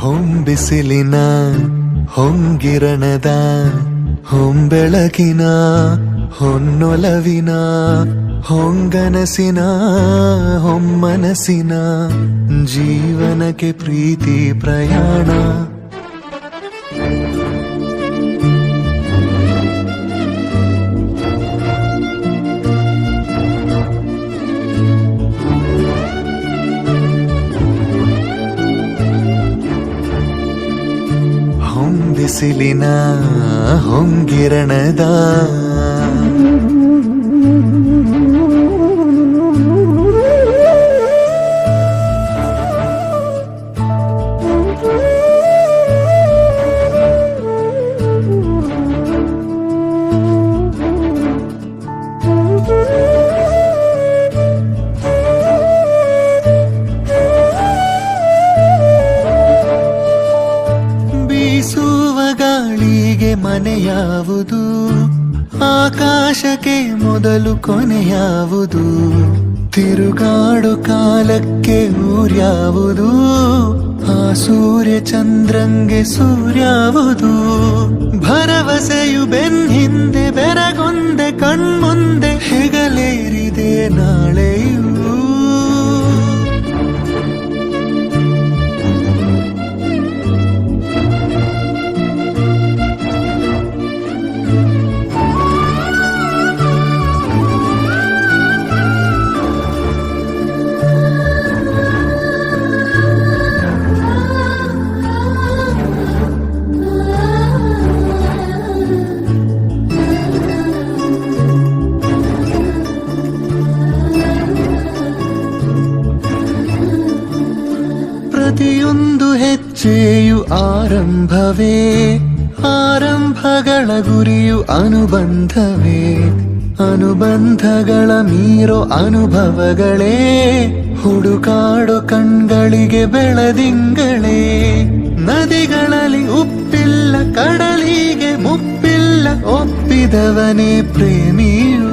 ಹೊಂಬಿಸಿಲಿನ ಹೊಂಗಿರಣದ ಹೊಂಬೆಳಗಿನ ಹೊನ್ನೊಲವಿನ ಹೊಂಗನಸಿನ ಹೊಮ್ಮನಸಿನ ಜೀವನಕ್ಕೆ ಪ್ರೀತಿ ಪ್ರಯಾಣ. ಹೊಂಬಿಸಿಲಿನ ಹೊಂಗಿರಣದ. ಮನೆಯಾವುದು, ಆಕಾಶಕ್ಕೆ ಮೊದಲು ಕೊನೆಯಾವುದು, ತಿರುಗಾಡು ಕಾಲಕ್ಕೆ ಊರ್ಯಾವುದು, ಆ ಸೂರ್ಯ ಚಂದ್ರಂಗೆ ಸೂರ್ಯಾವುದು. ಭರವಸೆಯು ಬೆನ್ ಹಿಂದೆ ಬೆರಗೊಂದೆ, ಕಣ್ಮುಂದೆ ಹೆಗಲೇರಿದೆ ನಾಳೆಯೂ ಪ್ರತಿಯೊಂದು ಹೆಜ್ಜೆಯು ಆರಂಭವೇ, ಆರಂಭಗಳ ಗುರಿಯು ಅನುಬಂಧವೇ. ಅನುಬಂಧಗಳ ಮೀರೋ ಅನುಭವಗಳೇ, ಹುಡುಕಾಡೋ ಕಣ್ಗಳಿಗೆ ಬೆಳದಿಂಗಳೇ. ನದಿಗಳಲ್ಲಿ ಉಪ್ಪಿಲ್ಲ, ಕಡಲಿಗೆ ಮುಪ್ಪಿಲ್ಲ, ಒಪ್ಪಿದವನೇ ಪ್ರೇಮಿಯು